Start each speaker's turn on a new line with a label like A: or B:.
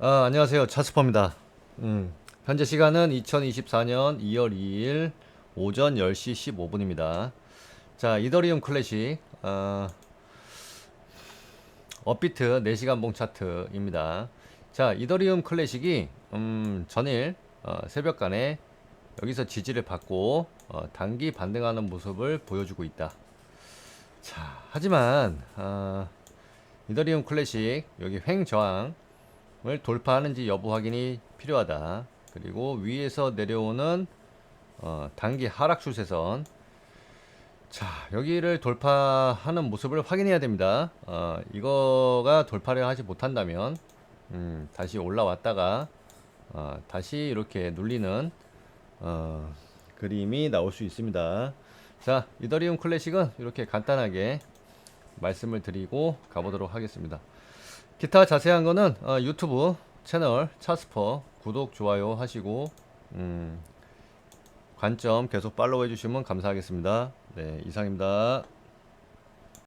A: 아, 안녕하세요. 차스퍼입니다. 음, 현재 시간은 2024년 2월 2일 오전 10시 15분입니다. 자, 이더리움 클래식, 어, 업비트 4시간 봉 차트입니다. 자, 이더리움 클래식이, 음, 전일, 어, 새벽간에 여기서 지지를 받고, 어, 단기 반등하는 모습을 보여주고 있다. 자, 하지만, 어, 이더리움 클래식, 여기 횡 저항, 을 돌파하는지 여부 확인이 필요하다. 그리고 위에서 내려오는 어, 단기 하락 추세선. 자, 여기를 돌파하는 모습을 확인해야 됩니다. 어, 이거가 돌파를 하지 못한다면 음, 다시 올라왔다가 어, 다시 이렇게 눌리는 어, 그림이 나올 수 있습니다. 자, 이더리움 클래식은 이렇게 간단하게 말씀을 드리고 가보도록 하겠습니다. 기타 자세한 거는 어, 유튜브 채널 차스퍼 구독 좋아요 하시고 음, 관점 계속 팔로우 해주시면 감사하겠습니다. 네 이상입니다.